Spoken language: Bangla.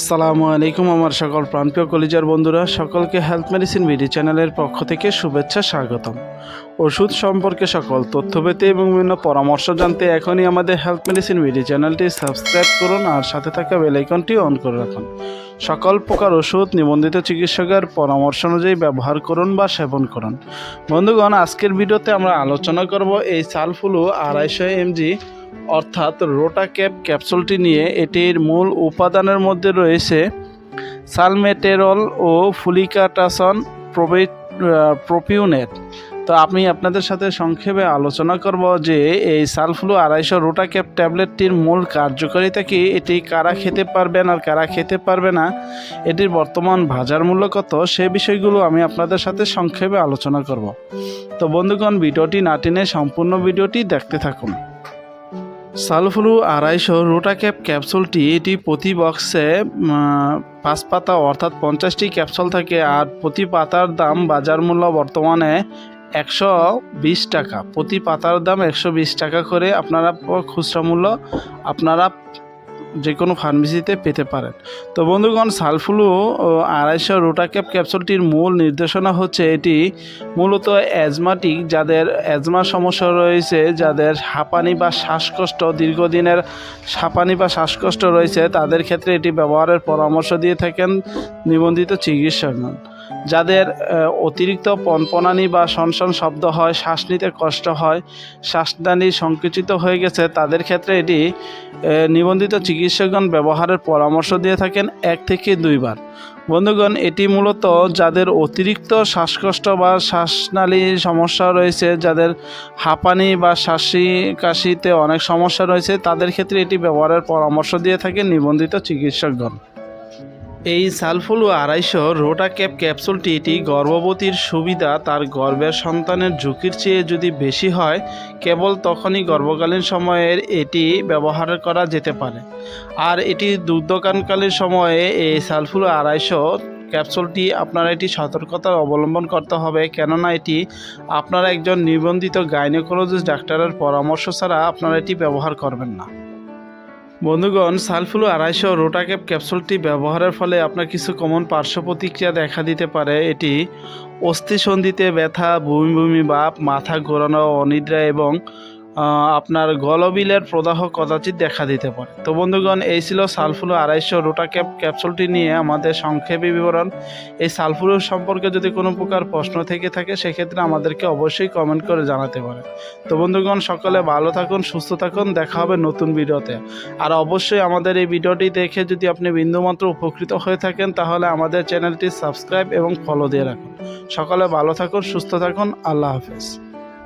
সালামু আলাইকুম আমার সকল প্রাণপ্রিয় কলিজার বন্ধুরা, সকলকে হেলথ মেডিসিন বিডি চ্যানেলের পক্ষ থেকে শুভেচ্ছা স্বাগতম। ওষুধ সম্পর্কে সকল তথ্য পেতে এবং বিভিন্ন পরামর্শ জানতে এখনই আমাদের হেলথ মেডিসিন বিডি চ্যানেলটি সাবস্ক্রাইব করুন আর সাথে থাকা বেলাইকনটি অন করে রাখুন। সকল প্রকার ওষুধ নিবন্ধিত চিকিৎসকের পরামর্শ অনুযায়ী ব্যবহার করুন বা সেবন করুন। বন্ধুগণ, আজকের ভিডিওতে আমরা আলোচনা করব এই সালফুলু আড়াইশো এমজি, অর্থাৎ রোটা ক্যাপ ক্যাপসুলটি নিয়ে। এটির মূল উপাদানের মধ্যে রয়েছে সালমেটেরল ও ফুলিকাটাসন প্রোবে প্রোপিউনেট। তো আমি আপনাদের সাথে সংক্ষেপে আলোচনা করব যে এই সালফ্লু আড়াইশো রোটা ক্যাপ ট্যাবলেটটির মূল কার্যকারিতা কি? এটি কারা খেতে পারবেন আর কারা খেতে পারবে না? এটির বর্তমান বাজার মূল্য কত? সে বিষয়গুলো আমি আপনাদের সাথে সংক্ষেপে আলোচনা করব। তো বন্ধুগণ, ভিডিওটি না টেনে সম্পূর্ণ ভিডিওটি দেখতে থাকুন। সালফ্লু আড়াইশো রোটা ক্যাপ ক্যাপসুলটি এটি প্রতি বক্সে পাঁচ পাতা অর্থাৎ পঞ্চাশটি ক্যাপসুল থাকে, আর প্রতি পাতার দাম বাজার মূল্য বর্তমানে একশো বিশ টাকা। প্রতি পাতার দাম একশো বিশ টাকা করে আপনারা খুচরা মূল্য আপনারা যে কোনো ফার্মেসিতে পেতে পারেন। তো বন্ধুগণ, সালফ্লু আড়াইশো রোটাক্যাপ ক্যাপসুলটির মূল নির্দেশনা হচ্ছে এটি মূলত অ্যাজমাটিক, যাদের অ্যাজমা সমস্যা রয়েছে, যাদের হাঁপানি বা শ্বাসকষ্ট, দীর্ঘদিনের হাঁপানি বা শ্বাসকষ্ট রয়েছে, তাদের ক্ষেত্রে এটি ব্যবহারের পরামর্শ দিয়ে থাকেন নিবন্ধিত চিকিৎসকগণ যাদের অতিরিক্ত পনপনানি বা সনসন শব্দ হয়, শ্বাস নিতে কষ্ট হয়, শ্বাসদানি সংকুচিত হয়ে গেছে, তাদের ক্ষেত্রে এটি নিবন্ধিত চিকিৎসকগণ ব্যবহারের পরামর্শ দিয়ে থাকেন এক থেকে দুইবার বন্ধুগণ, এটি মূলত যাদের অতিরিক্ত শ্বাসকষ্ট বা শ্বাসনালী সমস্যা রয়েছে, যাদের হাঁপানি বা শ্বাসি কাশিতে অনেক সমস্যা রয়েছে, তাদের ক্ষেত্রে এটি ব্যবহারের পরামর্শ দিয়ে থাকেন নিবন্ধিত চিকিৎসকগণ। এই সালফুলু আড়াইশো রোটা ক্যাপ ক্যাপসুলটি এটি গর্ভবতীর সুবিধা তার গর্ভের সন্তানের ঝুঁকির চেয়ে যদি বেশি হয়, কেবল তখনই গর্ভকালীন সময়ের এটি ব্যবহার করা যেতে পারে। আর এটি দুগ্ধকানকালীন সময়ে এই সালফুলু আড়াইশো ক্যাপসুলটি আপনারা এটি সতর্কতা অবলম্বন করতে হবে, কেননা এটি আপনারা একজন নিবন্ধিত গাইনোকোলজিস্ট ডাক্তারের পরামর্শ ছাড়া আপনারা এটি ব্যবহার করবেন না। বন্ধুগণ, সালফুলু আড়াইশো রোটা ক্যাপ ক্যাপসুলটি ব্যবহারের ফলে আপনার কিছু কমন পার্শ্ব প্রতিক্রিয়া দেখা দিতে পারে। এটি অস্থিসন্ধিতে ব্যথা, বমি বমি, বাপ, মাথা ঘোরানো, অনিদ্রা এবং আপনার গলবিলের প্রদাহ কদাচিৎ দেখা দিতে পারে। তো বন্ধুগণ, এই ছিল সালফুলু আড়াইশো রোটাক্যাপ ক্যাপসুলটি নিয়ে আমাদের সংক্ষেপে বিবরণ। এই সালফুলু সম্পর্কে যদি কোনো প্রকার প্রশ্ন থেকে থাকে, সেক্ষেত্রে আমাদেরকে অবশ্যই কমেন্ট করে জানাতে পারে তো বন্ধুগণ, সকলে ভালো থাকুন, সুস্থ থাকুন, দেখা হবে নতুন ভিডিওতে। আর অবশ্যই আমাদের এই ভিডিওটি দেখে যদি আপনি বিন্দুমাত্র উপকৃত হয়ে থাকেন, তাহলে আমাদের চ্যানেলটি সাবস্ক্রাইব এবং ফলো দিয়ে রাখুন। সকলে ভালো থাকুন, সুস্থ থাকুন, আল্লাহ হাফেজ।